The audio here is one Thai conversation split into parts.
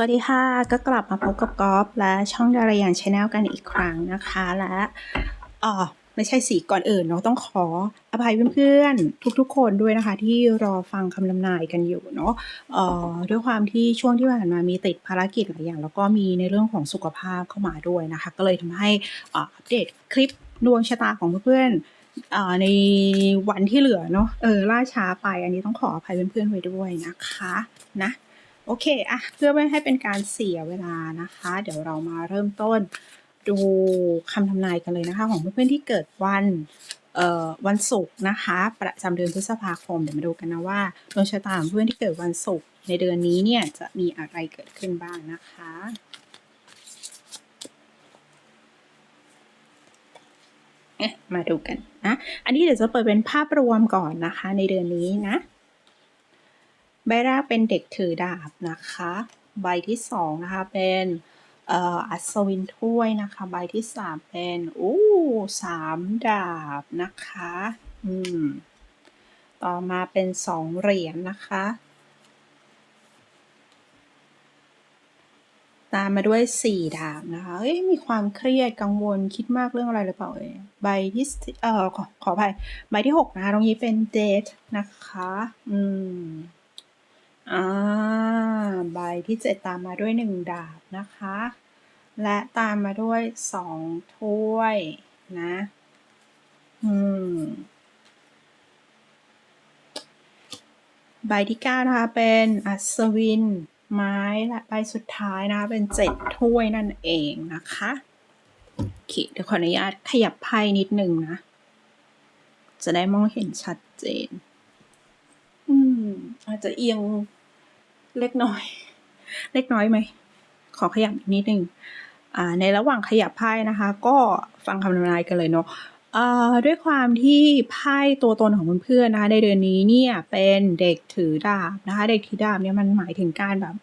วัสดีค่ะ ก็กลับมาพบกับกอล์ฟและช่องดารายานชาแนลกันอีกครั้งนะคะ และอ๋อไม่ใช่สีก่อนอื่นเนาะต้องขออภัยเพื่อนๆ ทุกๆ คนด้วยนะคะ ที่รอฟังคำนำนายกันอยู่เนาะเอ่อด้วยความที่ช่วงที่ผ่านมามีติดภารกิจหลายอย่าง แล้วก็มีในเรื่องของสุขภาพเข้ามาด้วยนะคะ ก็เลยทำให้อัปเดตคลิปดวงชะตาของเพื่อนๆอ่าในวันที่เหลือเนาะเออล่าช้าไปอันนี้ต้องขออภัยเพื่อนๆไว้ด้วยนะคะนะ โอเคอะเพื่อไม่ให้เป็นการเสียเวลานะคะ เดี๋ยวเรามาเริ่มต้นดูคำทำนายกันเลยนะคะ ของเพื่อนๆที่เกิดวันเอ่อวันศุกร์นะคะ ประจำเดือนพฤษภาคมเดี๋ยวมาดูกันนะว่าดวงชะตาของเพื่อนที่เกิดวันศุกร์ในเดือนนี้เนี่ยจะมีอะไรเกิดขึ้นบ้างนะคะเอ๊ะมาดูกันนะ อันนี้เดี๋ยวจะเปิดเป็นภาพรวมก่อนนะคะในเดือนนี้นะ ใบแรกเป็นเด็กถือดาบนะคะ ใบที่สองนะคะเป็นอัศวินถ้วยนะคะ ใบที่สามเป็นอู้สามดาบนะคะ อืม ต่อมาเป็นสองเหรียญนะคะ ตามมาด้วยสี่ดาบนะคะเอ้ยมีความเครียดกังวลคิดมากเรื่องอะไรหรือเปล่าเอ่ยใบที่เอ่อขอขออภัยใบที่หกนะคะตรงนี้เป็นเดทนะคะ อืม อ่าใบที่เจ็ดตามมาด้วยหนึ่งดาบนะคะ และตามมาด้วยสองถ้วยนะ อืม ใบที่เก้านะคะเป็นอัศวิน ไม้และใบสุดท้ายนะคะเป็นเจ็ดถ้วยนั่นเองนะคะโอเคเดี๋ยวขออนุญาตขยับไพ่นิดนึงนะ จะได้มองเห็นชัดเจน อืม อาจจะเอียง เล็กน้อย เล็กน้อยไหม ขอขยับอีกนิดนึงอ่าในระหว่างขยับไพ่นะคะ ก็ฟังคำทำนายกันเลยเนาะด้วยความที่ไพ่ตัวตนของเพื่อนๆนะคะในเดือนนี้เนี่ยเป็นเด็กถือดาบนะคะ เด็กถือดาบเนี่ยมันหมายถึงการแบบ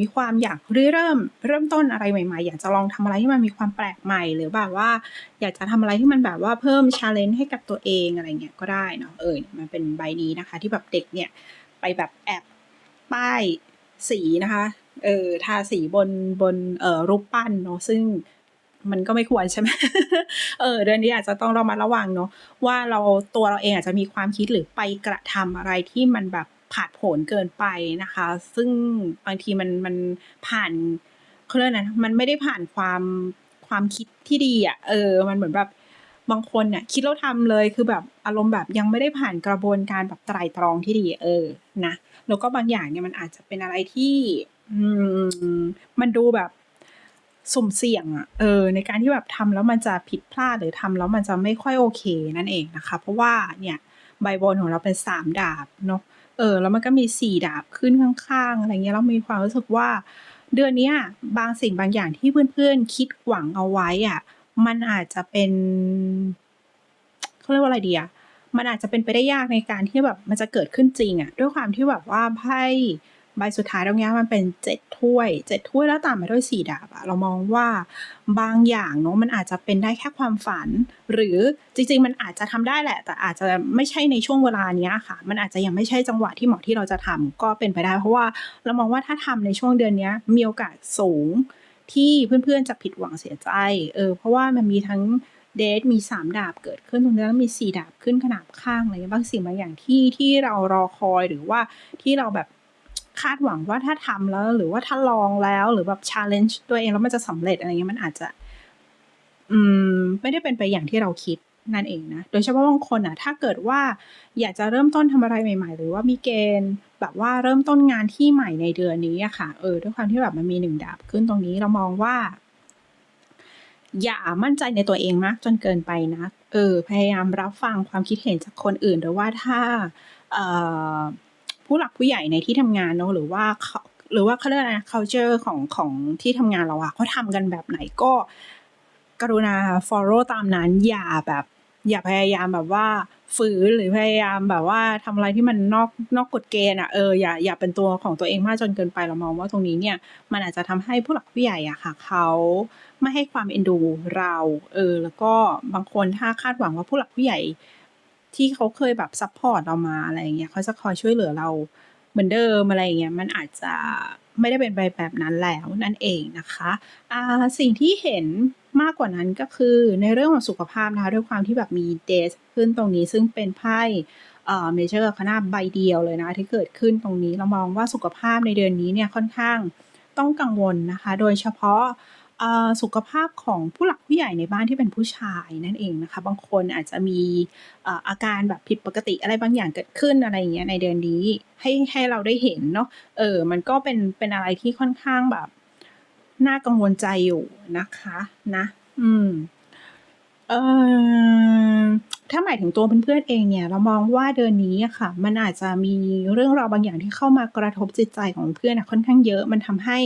มีความอยากริเริ่มเริ่มต้นอะไรใหม่ๆ อยากจะลองทำอะไรที่มันมีความแปลกใหม่ หรือแบบว่า อยากจะทำอะไรที่มันแบบว่าเพิ่มชาเลนจ์ให้กับตัวเองอะไรเงี้ยก็ได้เนาะเออมันเป็นใบนี้นะคะ ที่แบบเด็กเนี่ยไปแบบแอบ ป้ายสีนะคะ เออทาสีบนบนเอ่อรูปปั้นเนาะซึ่งมันก็ไม่ควรใช่ไหมเออเดือนนี้อาจจะต้องเรามาระวังเนาะว่าเราตัวเราเองอาจจะมีความคิดหรือไปกระทำอะไรที่มันแบบผาดโผนเกินไปนะคะ ซึ่งบางทีมันมันผ่านเขาเรียกนะมันไม่ได้ผ่านความความคิดที่ดีอะ เออ มันเหมือนแบบบางคนเนี่ยคิดแล้วทำเลยคือแบบอารมณ์แบบยังไม่ได้ผ่านกระบวนการแบบไตร่ตรองที่ดี เออนะ แล้วก็บางอย่างเนี่ยมันอาจจะเป็นอะไรที่มันดูแบบสุ่มเสี่ยงอะเออในการที่แบบทำแล้วมันจะผิดพลาดหรือทำแล้วมันจะไม่ค่อยโอเคนั่นเองนะคะ เพราะว่าเนี่ยใบบนของเราเป็นสามดาบเนาะเออแล้วมันก็มีสี่ดาบขึ้นข้างๆอะไรเงี้ยเรามีความรู้สึกว่า เดือนนี้บางสิ่งบางอย่างที่เพื่อนๆคิดหวังเอาไว้อะมันอาจจะเป็นเขาเรียกว่าอะไรดีอะ มันอาจจะเป็นไปได้ยากในการที่แบบมันจะเกิดขึ้นจริงอะด้วยความที่แบบว่าไพ่ใบสุดท้ายตรงเนี้ยมันเป็นเจ็ดถ้วยเจ็ดถ้วยแล้วตามมาด้วยสี่ดาบอะเรามองว่าบางอย่างเนาะมันอาจจะเป็นได้แค่ความฝัน หรือจริง ๆ มันอาจจะทำได้แหละ แต่อาจจะไม่ใช่ในช่วงเวลาเนี้ยค่ะ มันอาจจะยังไม่ใช่จังหวะที่เหมาะที่เราจะทำก็เป็นไปได้ เพราะว่าเรามองว่าถ้าทำในช่วงเดือนเนี้ยมีโอกาสสูงที่เพื่อนๆจะผิดหวังเสียใจเออเพราะว่ามันมีทั้ง เดทมีสามดาบเกิดขึ้นตรงนี้แล้วมีสี่ดาบขึ้นขนาบข้างอะไรเงี้บางสิ่งบางอย่างที่ที่เรารอคอยหรือว่าที่เราแบบคาดหวังว่าถ้าทำแล้ว หรือว่าถ้าลองแล้วหรือแบบชาเลนจ์ตัวเองแล้วมันจะสำเร็จอะไรเงี้ยมันอาจจะ อืม ไม่ได้เป็นไปอย่างที่เราคิดนั่นเองนะ โดยเฉพาะบางคนอะถ้าเกิดว่าอยากจะเริ่มต้นทำอะไรใหม่ ๆ หรือว่ามีเกณฑ์แบบว่าเริ่มต้นงานที่ใหม่ในเดือนนี้อะค่ะ เออ ด้วยความที่แบบมันมีหนึ่งดาบขึ้นตรงนี้เรามองว่า อย่ามั่นใจในตัวเองมากจนเกินไปนะเออพยายามรับฟังความคิดเห็นจากคนอื่นหรือว่าถ้าออผู้หลักผู้ใหญ่ในที่ทำงานเนาะหรือว่าเขาหรือว่าเขาเรียกอะไรนะ culture ของของที่ทำงานเราอะเขาทำกันแบบไหนก็ กรุณา follow ตามนั้นอย่าแบบ อย่าพยายามแบบว่าฝืนหรือพยายามแบบว่าทำอะไรที่มันนอกนอกกฎเกณฑ์อะเอออย่าอย่าเป็นตัวของตัวเองมากจนเกินไปเรามองว่าตรงนี้เนี่ย มันอาจจะทำให้ผู้หลักผู้ใหญ่อะค่ะเขา ไม่ให้ความเอ็นดูเราเออแล้วก็บางคนถ้าคาดหวังว่าผู้หลักผู้ใหญ่ที่เขาเคยแบบซัพพอร์ตเรามาอะไรอย่างเงี้ยเขาจะคอยช่วยเหลือเราเหมือนเดิมอะไรอย่างเงี้ยมันอาจจะไม่ได้เป็นไปแบบนั้นแล้วนั่นเองนะคะอ่าสิ่งที่เห็นมากกว่านั้นก็คือในเรื่องของสุขภาพนะคะด้วยความที่แบบมีเดสขึ้นตรงนี้ซึ่งเป็นไพ่เอ่อเมเจอร์คณะใบเดียวเลยนะที่เกิดขึ้นตรงนี้เรามองว่าสุขภาพในเดือนนี้เนี่ยค่อนข้างต้องกังวลนะคะ โดยเฉพาะ สุขภาพของผู้หลักผู้ใหญ่ในบ้านที่เป็นผู้ชายนั่นเองนะคะ บางคนอาจจะมีอาการแบบผิดปกติอะไรบางอย่างเกิดขึ้นอะไรอย่างเงี้ยในเดือนนี้ให้ให้เราได้เห็นเนาะเออมันก็เป็นเป็นอะไรที่ค่อนข้างแบบน่ากังวลใจอยู่นะคะ นะ อืมเออ ถ้าหมายถึงตัวเพื่อนๆเองเนี่ย เรามองว่าเดือนนี้อะค่ะ มันอาจจะมีเรื่องราวบางอย่างที่เข้ามากระทบจิตใจของเพื่อนอะค่อนข้างเยอะ มันทำให้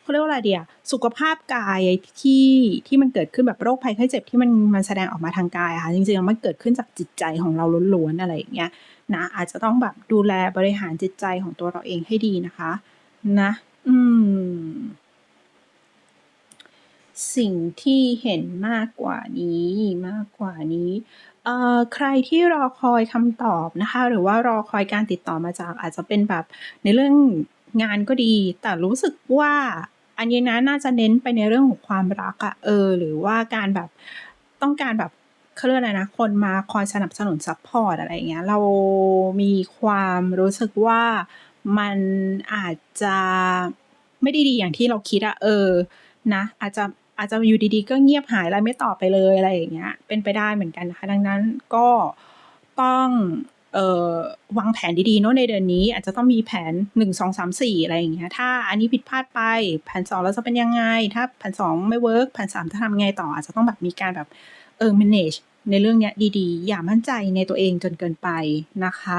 เขาเรียกว่าอะไรเดียสุขภาพกายที่ที่มันเกิดขึ้นแบบโรคภัยไข้เจ็บที่มันมันแสดงออกมาทางกายอะค่ะจริงๆมันเกิดขึ้นจากจิตใจของเราล้วนๆอะไรอย่างเงี้ยนะอาจจะต้องแบบดูแลบริหารจิตใจของตัวเราเองให้ดีนะคะ นะ อืม สิ่งที่เห็นมากกว่านี้มากกว่านี้ ใครที่รอคอยคำตอบนะคะ หรือว่ารอคอยการติดต่อมาจากอาจจะเป็นแบบในเรื่องงานก็ดี แต่รู้สึกว่าอันนี้นะน่าจะเน้นไปในเรื่องของความรักอะเออ หรือว่าการแบบต้องการแบบเขาเรียกอะไรนะ คนมาคอยสนับสนุนซัพพอร์ตอะไรอย่างเงี้ย เรามีความรู้สึกว่ามันอาจจะไม่ได้ดีอย่างที่เราคิดอะเออ นะ อาจจะ อาจจะอยู่ดีๆ ก็เงียบหายแล้วไม่ตอบไปเลยอะไรอย่างเงี้ย เป็นไปได้เหมือนกันนะคะ ดังนั้นก็ต้องออวางแผนดีๆเนาะในเดือนนี้ อาจจะต้องมีแผน 1 2 3 4 อะไรอย่างเงี้ยถ้าอันนี้ผิดพลาดไปแผน2เราจะเป็นยังไง ถ้าแผน 2 ไม่เวิร์กแผน 3 จะทำไงต่อ อาจจะต้องแบบมีการแบบเออ manage ในเรื่องเนี้ยดีๆ อย่ามั่นใจในตัวเองจนเกินไปนะคะ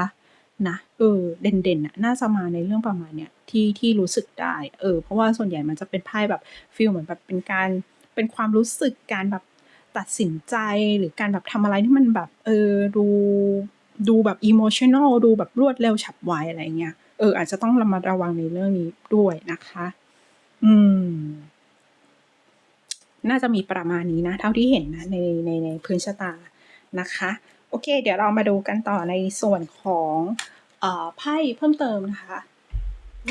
นะเออเด่นๆน่ะน่าจะมาในเรื่องประมาณเนี้ยที่ที่รู้สึกได้เออเพราะว่าส่วนใหญ่มันจะเป็นไพ่แบบฟีลเหมือนแบบเป็นการเป็นความรู้สึกการแบบตัดสินใจหรือการแบบทำอะไรที่มันแบบเออดูดูแบบ emotional ดูแบบรวดเร็วฉับไวอะไรเงี้ยเอออาจจะต้องระมัดระวังในเรื่องนี้ด้วยนะคะ อืม น่าจะมีประมาณนี้นะ เท่าที่เห็นนะในในในพื้นชะตานะคะ โอเค เดี๋ยวเรามาดูกันต่อในส่วนของอไพ่เพิ่มเติมนะคะ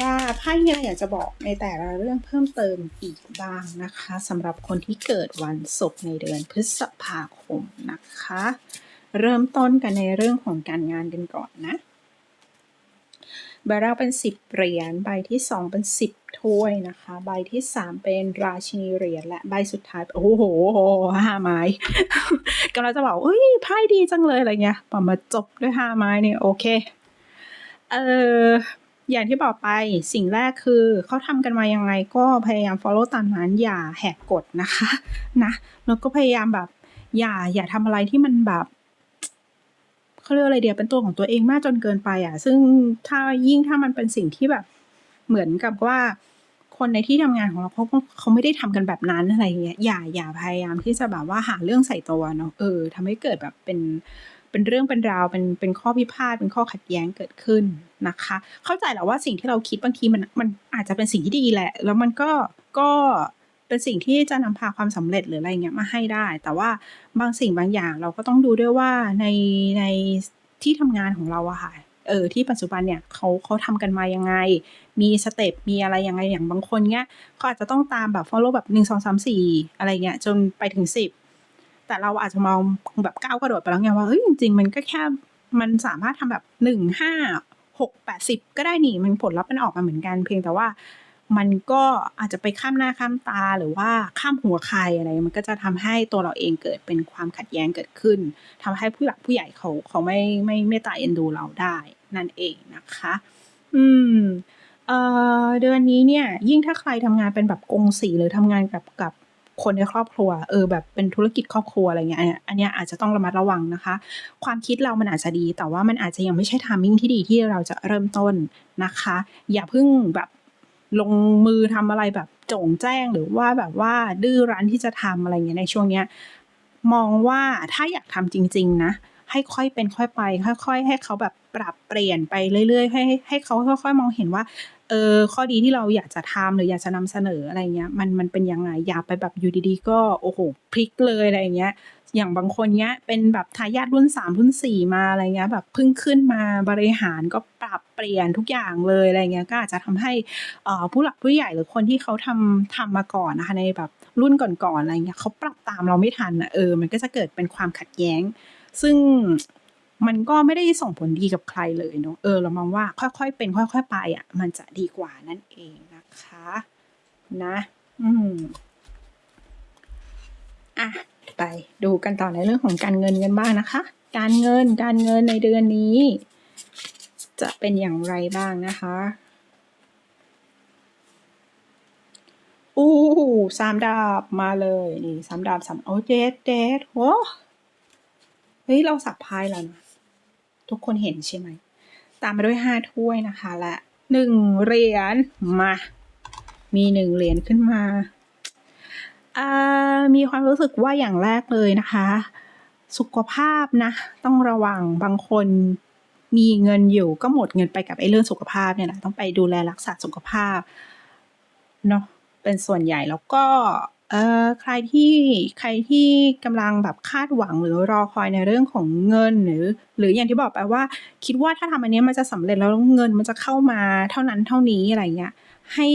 ว่าไพ่มีอะไรอยากจะบอกในแต่ละเรื่องเพิ่มเติมอีกบ้างนะคะสำหรับคนที่เกิดวันศุกร์ในเดือนพฤษภาคมนะคะ เริ่มต้นกันในเรื่องของการงานกันก่อนนะใบแรกเป็นสิบเหรียญใบที่สองเป็นสิบ ถ้วยนะคะ ใบที่สามเป็นราชินีเหรียญและใบสุดท้าย โอ้โหห้าไม้กำลังจะบอกเอ้ยไพ่ดีจังเลยอะไรเงี้ยพอมาจบด้วยห้าไม้เนี่ยโอเค เอออย่างที่บอกไปสิ่งแรกคือเขาทำกันมายังไงก็พยายาม follow ตามนั้นอย่าแหกกฎนะคะนะแล้วก็พยายามแบบอย่าอย่าทำอะไรที่มันแบบเขาเรียกอะไรเดียวเป็นตัวของตัวเองมากจนเกินไปอะ ซึ่งถ้ายิ่งถ้ามันเป็นสิ่งที่แบบ เหมือนกับว่าคนในที่ทำงานของเราเขาเขาไม่ได้ทำกันแบบนั้นอะไรเงี้ยอย่าอย่าพยายามที่จะแบบว่าหาเรื่องใส่ตัวเนาะเออทำให้เกิดแบบเป็นเป็นเรื่องเป็นราวเป็นเป็นข้อพิพาทเป็นข้อขัดแย้งเกิดขึ้นนะคะ เข้าใจแหละว่าสิ่งที่เราคิดบางทีมันมันอาจจะเป็นสิ่งที่ดีแหละ แล้วมันก็ก็เป็นสิ่งที่จะนำพาความสำเร็จหรืออะไรเงี้ยมาให้ได้ แต่ว่าบางสิ่งบางอย่างเราก็ต้องดูด้วยว่าในในที่ทำงานของเราอะค่ะ เออที่ปัจจุบันเนี่ยเขาเขาทำกันมายังไง มีสเต็ปมีอะไรยังไงอย่างบางคนเนี้ยเขาอาจจะต้องตามแบบ follow แบบหนึ่งสองสามสี่อะไรเงี้ยจนไปถึงสิบแต่เราอาจจะมองแบบก้าวกระโดดไปแล้วไงว่าเฮ้ยจริงๆ มันก็แค่มันสามารถทำแบบหนึ่งห้าหกแปดสิบก็ได้นี่มันผลลัพธ์มันออกมาเหมือนกันเพียงแต่ว่า มันก็อาจจะไปข้ามหน้าข้ามตาหรือว่าข้ามหัวใครอะไร มันก็จะทำให้ตัวเราเองเกิดเป็นความขัดแย้งเกิดขึ้นทำให้ผู้หลักผู้ใหญ่เขาเขาไม่ไม่ไม่ตาเอ็นดูเราได้นั่นเองนะคะ อืมเอ่อเดือนนี้เนี่ย ยิ่งถ้าใครทำงานเป็นแบบกงสีหรือทำงานกับกับคนในครอบครัว เออแบบเป็นธุรกิจครอบครัวอะไรเงี้ยอันเนี้ยอาจจะต้องระมัดระวังนะคะ ความคิดเรามันอาจจะดี แต่ว่ามันอาจจะยังไม่ใช่ทามมิ่งที่ดีที่เราจะเริ่มต้นนะคะ อย่าเพิ่งแบบ ลงมือทำอะไรแบบจงแจ้งหรือว่าแบบว่าดื้อรั้นที่จะทำอะไรเงี้ยในช่วงเนี้ยมองว่าถ้าอยากทำจริง ๆ นะ ให้ค่อยเป็นค่อยไป ค่อยๆ ให้เขาแบบปรับเปลี่ยนไปเรื่อยๆ ให้ให้เขาค่อยๆ มองเห็นว่าเออข้อดีที่เราอยากจะทำหรืออยากจะนำเสนออะไรเงี้ยมันมันเป็นยังไงอย่าไปแบบอยู่ดีๆ ก็โอ้โหพลิกเลยอะไรเงี้ย อย่างบางคนเนี้ย เป็นแบบทายาทรุ่นสามรุ่นสี่มาอะไรเงี้ยแบบเพิ่งขึ้นมาบริหารก็ปรับเปลี่ยนทุกอย่างเลยอะไรเงี้ยก็อาจจะทำให้ผู้หลักผู้ใหญ่หรือคนที่เขาทำทำมาก่อนนะคะในแบบรุ่นก่อนๆอะไรเงี้ยเขาปรับตามเราไม่ทันอะเออมันก็จะเกิดเป็นความขัดแย้ง ซึ่งมันก็ไม่ได้ส่งผลดีกับใครเลยเนาะเออเรามองว่าค่อยๆ เป็นค่อยๆ ไปอะมันจะดีกว่านั่นเองนะคะ นะ อืมอะ ไปดูกันต่อในเรื่องของการเงินกันบ้างนะคะ การเงินการเงินในเดือนนี้ จะเป็นอย่างไรบ้างนะคะอู้สามดาบมาเลยนี่สามดาบสามโอ้เดดเดดโว้เฮ้ยเราสับพายแล้วนะทุกคนเห็นใช่ไหมตามมาด้วยห้าถ้วยนะคะ และหนึ่งเหรียญมา มีหนึ่งเหรียญขึ้นมา มีความรู้สึกว่าอย่างแรกเลยนะคะ สุขภาพนะต้องระวังบางคนมีเงินอยู่ก็หมดเงินไปกับไอ้เรื่องสุขภาพเนี่ยแหละต้องไปดูแลรักษาสุขภาพเนาะเป็นส่วนใหญ่แล้วก็เออใครที่ใครที่กำลังแบบคาดหวังหรือรอคอยในเรื่องของเงินหรือ หรืออย่างที่บอกไปว่า คิดว่าถ้าทำอันนี้มันจะสำเร็จแล้วเงินมันจะเข้ามาเท่านั้นเท่านี้อะไรเงี้ยให้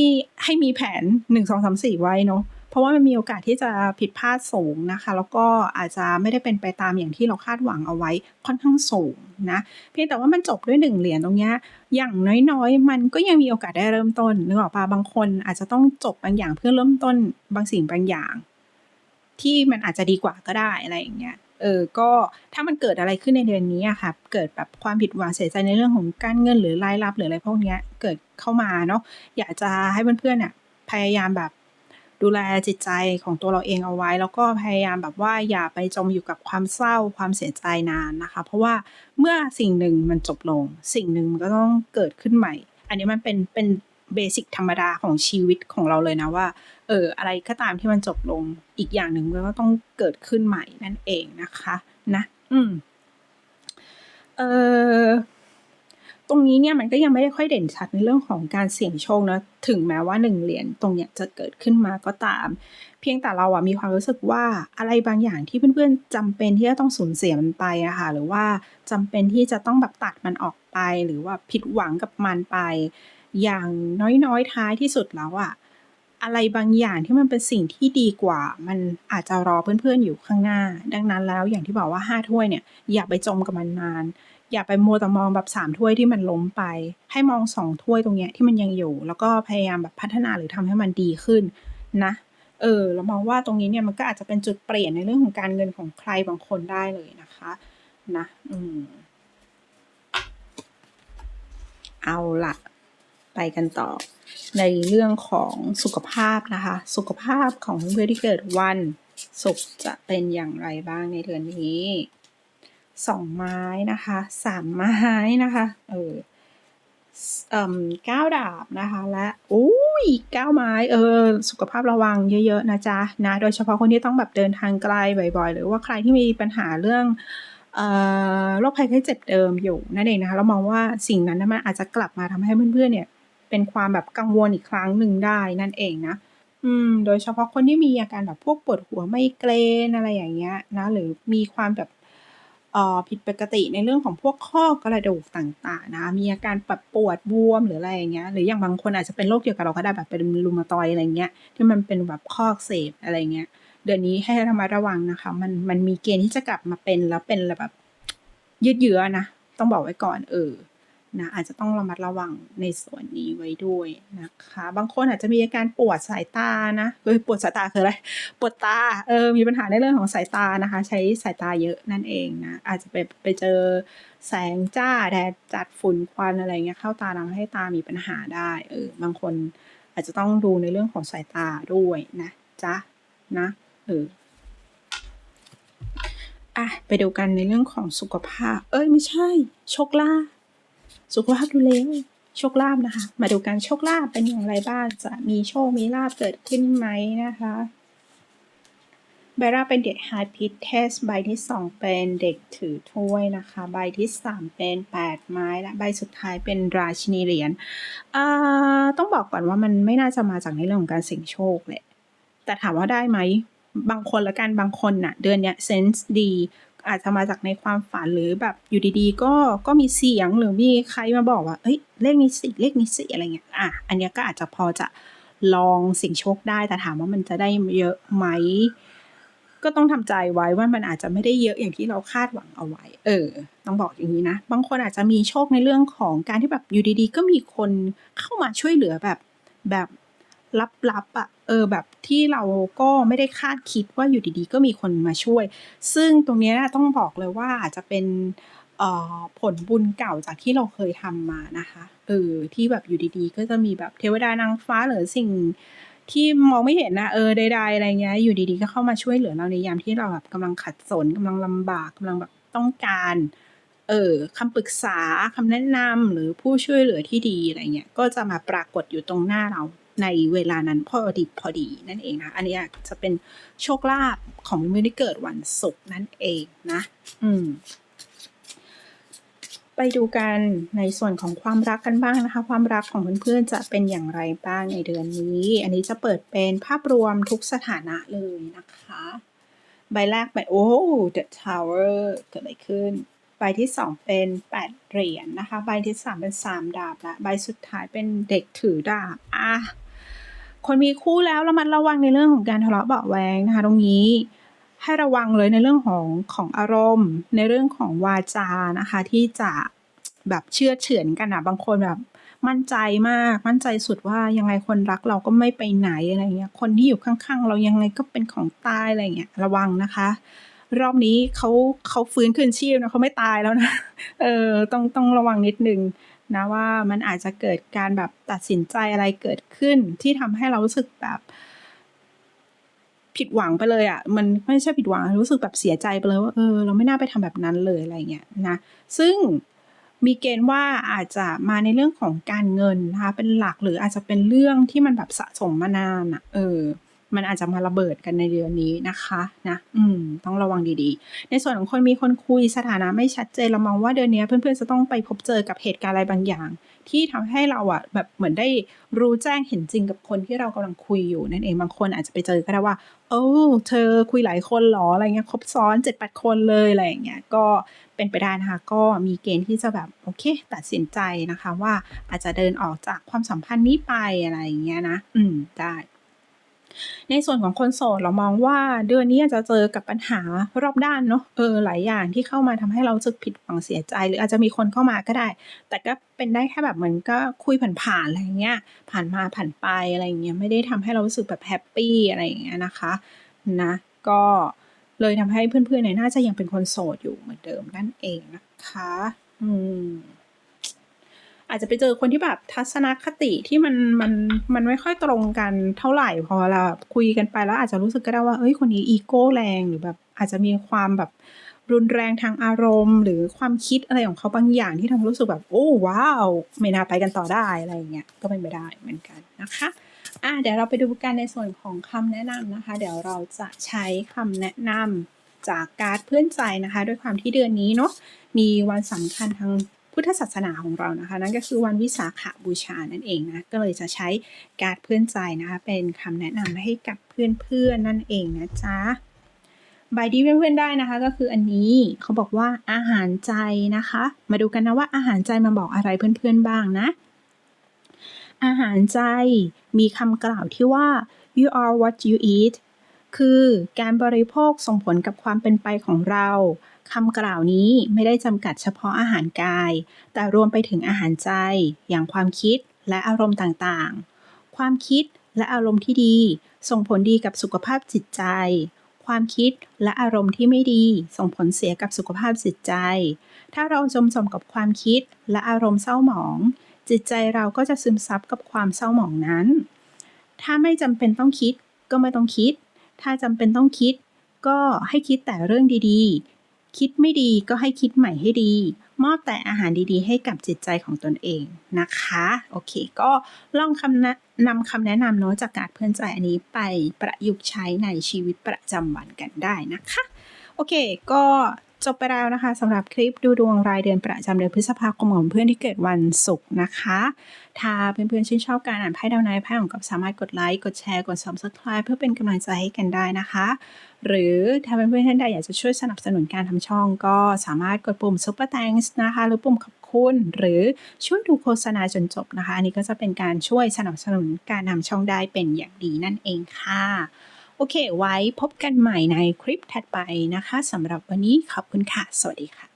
ให้มีแผนหนึ่งสองสามสี่ไว้เนาะ เพราะว่ามันมีโอกาสที่จะผิดพลาดสูงนะคะ แล้วก็อาจจะไม่ได้เป็นไปตามอย่างที่เราคาดหวังเอาไว้ค่อนข้างสูงนะเพียงแต่ว่ามันจบด้วยหนึ่งเหรียญตรงเนี้ยอย่างน้อยๆ มันก็ยังมีโอกาสได้เริ่มต้นนึกออกปะบางคนอาจจะต้องจบบางอย่างเพื่อเริ่มต้นบางสิ่งบางอย่าง ที่มันอาจจะดีกว่าก็ได้อะไรอย่างเงี้ยเออก็ถ้ามันเกิดอะไรขึ้นในเดือนนี้อะค่ะ เกิดแบบความผิดหวังเสียใจในเรื่องของการเงินหรือรายรับหรืออะไรพวกเนี้ยเกิดเข้ามาเนาะอยากจะให้เพื่อนๆเนี่ยพยายามแบบ ดูแลจิตใจของตัวเราเองเอาไว้ แล้วก็พยายามแบบว่าอย่าไปจมอยู่กับความเศร้าความเสียใจนานนะคะ เพราะว่าเมื่อสิ่งหนึ่งมันจบลง สิ่งหนึ่งมันก็ต้องเกิดขึ้นใหม่ อันนี้มันเป็นเป็นเบสิกธรรมดาของชีวิตของเราเลยนะว่า เอออะไรก็ตามที่มันจบลงอีกอย่างหนึ่งมันก็ต้องเกิดขึ้นใหม่นั่นเองนะคะ นะ อืม เออ ตรงนี้เนี่ยมันก็ยังไม่ได้ค่อยเด่นชัดในเรื่องของการเสี่ยงโชคนะถึงแม้ว่าหนึ่งเหรียญตรงเนี้ยจะเกิดขึ้นมาก็ตาม เพียงแต่เราอะมีความรู้สึกว่าอะไรบางอย่างที่เพื่อนๆจำเป็นที่จะต้องสูญเสียมันไปอะค่ะหรือว่าจำเป็นที่จะต้องแบบตัดมันออกไป หรือว่าผิดหวังกับมันไป อย่างน้อยๆท้ายที่สุดแล้วอะอะไรบางอย่างที่มันเป็นสิ่งที่ดีกว่า มันอาจจะรอเพื่อนๆอยู่ข้างหน้า ดังนั้นแล้วอย่างที่บอกว่าห้าถ้วยเนี่ยอย่าไปจมกับมันนาน อย่าไปมัวแต่มองแบบสามถ้วยที่มันล้มไป ให้มองสองถ้วยตรงเนี้ยที่มันยังอยู่ แล้วก็พยายามแบบพัฒนาหรือทำให้มันดีขึ้นนะเออเรามองว่าตรงนี้เนี่ยมันก็อาจจะเป็นจุดเปลี่ยนในเรื่องของการเงินของใครบางคนได้เลยนะคะนะอืมเอาละไปกันต่อ ในเรื่องของสุขภาพนะคะ สุขภาพของเพื่อนๆที่เกิดวันศุกร์จะเป็นอย่างไรบ้างในเดือนนี้ สองไม้นะคะสามไม้นะคะเออเก้าดาบนะคะ และอุ้ยเก้าไม้เออสุขภาพระวังเยอะ ๆ นะจ๊ะนะโดยเฉพาะคนที่ต้องแบบเดินทางไกลบ่อย ๆ หรือว่าใครที่มีปัญหาเรื่องโรคภัยไข้เจ็บเดิมอยู่นั่นเองนะคะเรามองว่าสิ่งนั้นนะมันอาจจะกลับมาทำให้เพื่อนๆเนี่ย เป็นความแบบกังวลอีกครั้งหนึ่งได้นั่นเองนะอืมโดยเฉพาะคนที่มีอาการแบบพวกปวดหัวไมเกรนอะไรอย่างเงี้ยนะหรือมีความแบบ ผิดปกติในเรื่องของพวกข้อกระดูกต่างๆนะมีอาการปวดปวดบวมหรืออะไรอย่างเงี้ยหรืออย่างบางคนอาจจะเป็นโรคเกี่ยวกับเราก็ได้แบบเป็นรูมาตอยด์อะไรเงี้ยที่มันเป็นแบบข้อเสพอะไรเงี้ยเดือนนี้ให้ระมัดระวังนะคะ มันมันมีเกณฑ์ที่จะกลับมาเป็นแล้วเป็นแบบยืดเยื้อนะ ต้องบอกไว้ก่อนเออ นะอาจจะต้องระมัดระวังในส่วนนี้ไว้ด้วยนะคะ บางคนอาจจะมีอาการปวดสายตานะเอ้ยปวดสายตาคืออะไรปวดตาเออมีปัญหาในเรื่องของสายตานะคะ ใช้สายตาเยอะนั่นเองนะอาจจะไปไปเจอแสงจ้าแดดจัดฝุ่นควันอะไรเงี้ยเข้าตาทำให้ตามีปัญหาได้เออบางคนอาจจะต้องดูในเรื่องของสายตาด้วยนะจ๊ะนะเอออะไปดูกันในเรื่องของสุขภาพ เอ้ยไม่ใช่โชคลาภ สุขภาพดูแล้วโชคลาภนะคะ มาดูกันโชคลาภเป็นอย่างไรบ้างจะมีโชคมีลาภเกิดขึ้นไหมนะคะใบแรกเป็นเด็ก High Pitch Test ใบที่ 2 เป็นเด็กถือถ้วยนะคะ ใบที่ 3 เป็น 8 ไม้ และใบสุดท้ายเป็นราชินีเหรียญต้องบอกก่อนว่ามันไม่น่าจะมาจากในเรื่องของการเสี่ยงโชคแหละแต่ถามว่าได้ไหมบางคนละกันบางคนน่ะ เดือนเนี้ยเซนส์ดี อาจจะมาจากในความฝันหรือแบบอยู่ดีๆ ก็ก็มีเสียงหรือมีใครมาบอกว่า เอ้ยเลขนี้สิเลขนี้สิอะไรเงี้ยอะอันนี้ก็อาจจะพอจะลองเสิ่งโชคได้แต่ถามว่ามันจะได้เยอะไหมก็ต้องทำใจไว้ว่ามันอาจจะไม่ได้เยอะอย่างที่เราคาดหวังเอาไว้ เออ ต้องบอกอย่างนี้นะ บางคนอาจจะมีโชคในเรื่องของการที่แบบอยู่ดีๆ ก็มีคนเข้ามาช่วยเหลือแบบแบบลับๆอะ่ะ ออแบบที่เราก็ไม่ได้คาดคิดว่าอยู่ดีๆ ก็มีคนมาช่วย ซึ่งตรงนี้ต้องบอกเลยว่าอาจจะเป็นออผลบุญเก่าจากที่เราเคยทำมานะคะเออที่แบบอยู่ดีๆ ก็จะมีแบบเทวดานางฟ้าหรือสิ่งที่มองไม่เห็นนะเออใดๆอะไรเงี้ยอยู่ดีๆก็เข้ามาช่วยเหลือเราในยามที่เราแบบกำลังขัดสนกำลังลำบากกำลังแบบต้องการเออคำปรึกษาคำแนะนำหรือผู้ช่วยเหลือที่ดีอะไรเงี้ยก็จะมาปรากฏอยู่ตรงหน้าเรา ในเวลานั้นพอดีพอดีนั่นเองนะ อันนี้จะเป็นโชคลาภของมือที่เกิดวันศุกร์นั่นเองนะ อืม ไปดูกันในส่วนของความรักกันบ้างนะคะ ความรักของเพื่อนๆจะเป็นอย่างไรบ้างในเดือนนี้ อันนี้จะเปิดเป็นภาพรวมทุกสถานะเลยนะคะ ใบแรกใบโอ้ The Tower เกิดอะไรขึ้นใบที่สองเป็นแปดเหรียญนะคะ ใบที่สามเป็นสามดาบและใบสุดท้ายเป็นเด็กถือดาบอะ คนมีคู่แล้วระมัดระวังในเรื่องของการทะเลาะเบาะแวงนะคะตรงนี้ให้ระวังเลยในเรื่องของของอารมณ์ ในเรื่องของวาจานะคะ ที่จะแบบเชื่อเฉือนกันอะบางคนแบบมั่นใจมากมั่นใจสุดว่ายังไงคนรักเราก็ไม่ไปไหนอะไรเงี้ยคนที่อยู่ข้างๆ เรายังไงก็เป็นของตายอะไรเงี้ยระวังนะคะ รอบนี้เขาเขาฟื้นคืนชีพนะเขาไม่ตายแล้วนะเออต้องต้องระวังนิดนึง นะว่ามันอาจจะเกิดการแบบตัดสินใจอะไรเกิดขึ้น ที่ทำให้เรารู้สึกแบบ ผิดหวังไปเลยอะ่ะ มันไม่ใช่ผิดหวังรู้สึกแบบเสียใจไปเลยว่าเออเราไม่น่าไปทำแบบนั้นเลยอะไรเงี้ยนะซึ่งมีเกณฑ์ว่าอาจจะมาในเรื่องของการเงินนะคะเป็นหลักหรืออาจจะเป็นเรื่องที่มันแบบสะสมมานานอะ่ะ เออ มันอาจจะมาระเบิดกันในเดือนนี้นะคะนะอืมต้องระวังดีๆ ในส่วนของคนมีคนคุยสถานะไม่ชัดเจนเรามองว่าเดือนนี้เพื่อนๆจะต้องไปพบเจอกับเหตุการณ์อะไรบางอย่าง ที่ทำให้เราอะแบบเหมือนได้รู้แจ้งเห็นจริงกับคนที่เรากำลังคุยอยู่นั่นเองบางคนอาจจะไปเจอก็ได้ว่าโอ้เธอคุยหลายคนหรออะไรเงี้ยครบซ้อนเจ็ดแปดคนเลยอะไรอย่างเงี้ยก็เป็นไปได้นะคะก็มีเกณฑ์ที่จะแบบโอเค ตัดสินใจนะคะว่าอาจจะเดินออกจากความสัมพันธ์นี้ไปอะไรอย่างเงี้ยนะ อืมได้ ในส่วนของคนโสดเรามองว่าเดือนนี้อาจจะเจอกับปัญหารอบด้านเนาะเออหลายอย่างที่เข้ามาทำให้เรารู้สึกผิดหวังเสียใจ หรืออาจจะมีคนเข้ามาก็ได้ แต่ก็เป็นได้แค่แบบเหมือนก็คุยผ่านๆอะไรเงี้ยผ่านมาผ่านไปอะไรเงี้ยไม่ได้ทำให้เรารู้สึกแบบแฮปปี้อะไรอย่างเงี้ยนะคะนะก็เลยทำให้เพื่อนๆเนี่ยน่าจะยังเป็นคนโสดอยู่เหมือนเดิมนั่นเองนะคะ อืม อาจจะไปเจอคนที่แบบทัศนคติที่มันมันมันไม่ค่อยตรงกันเท่าไหร่พอเราคุยกันไปแล้วอาจจะรู้สึกก็ได้ว่าเอ้ยคนนี้อีโก้แรงหรือแบบอาจจะมีความแบบรุนแรงทางอารมณ์ หรือความคิดอะไรของเขาบางอย่างที่ทำให้รู้สึกแบบโอ้ว้าวไม่น่าไปกันต่อได้อะไรอย่างเงี้ยก็เป็นไปได้เหมือนกันนะคะอะเดี๋ยวเราไปดูกันในส่วนของคำแนะนำนะคะ เดี๋ยวเราจะใช้คำแนะนำจากการ์ดเพื่อนใจนะคะ ด้วยความที่เดือนนี้เนาะมีวันสำคัญทาง พุทธศาสนาของเรานะคะ นั่นก็คือวันวิสาขบูชานั่นเองนะ ก็เลยจะใช้การ์ดเพื่อนใจนะคะ เป็นคำแนะนำให้กับเพื่อนๆนั่นเองนะจ๊ะใบที่เพื่อนๆได้นะคะก็คืออันนี้เขาบอกว่าอาหารใจนะคะ มาดูกันนะว่าอาหารใจมาบอกอะไรเพื่อนๆบ้างนะ อาหารใจมีคำกล่าวที่ว่า you are what you eat คือการบริโภคส่งผลกับความเป็นไปของเรา คำกล่าวนี้ไม่ได้จำกัดเฉพาะอาหารกาย แต่รวมไปถึงอาหารใจ อย่างความคิดและอารมณ์ต่างๆ ความคิดและอารมณ์ที่ดี ส่งผลดีกับสุขภาพจิตใจ ความคิดและอารมณ์ที่ไม่ดี ส่งผลเสียกับสุขภาพจิตใจ ถ้าเราจมจมกับความคิดและอารมณ์เศร้าหมอง จิตใจเราก็จะซึมซับกับความเศร้าหมองนั้น ถ้าไม่จำเป็นต้องคิดก็ไม่ต้องคิด ถ้าจำเป็นต้องคิดก็ให้คิดแต่เรื่องดีๆ คิดไม่ดีก็ให้คิดใหม่ให้ดี มอบแต่อาหารดีๆ ให้กับจิตใจของตนเองนะคะ โอเค ก็ลองคำนะนำคำแนะนำเนาะจากการเพื่อนใจอันนี้ไปประยุกต์ใช้ในชีวิตประจำวันกันได้นะคะ โอเค ก็ จบไปแล้วนะคะสำหรับคลิปดูดวงรายเดือนประจำเดือนพฤษภาคมของเพื่อนที่เกิดวันศุกร์นะคะ ถ้าเพื่อนๆชื่นชอบการอ่านไพ่ดาวไนท์ไพ่ของกับสามารถกดไลค์กดแชร์กด subscribe เพื่อเป็นกำลังใจให้กันได้นะคะ หรือถ้าเพื่อนๆท่านใดอยากจะช่วยสนับสนุนการทำช่อง ก็สามารถกดปุ่ม super thanks นะคะ หรือปุ่มขอบคุณหรือช่วยดูโฆษณาจนจบนะคะ อันนี้ก็จะเป็นการช่วยสนับสนุนการทำช่องได้เป็นอย่างดีนั่นเองค่ะ อเค ไว้พบกันใหม่ในคลิปถัดไปนะคะสำหรับวันนี้ขอบคุณค่ะ สวัสดีค่ะ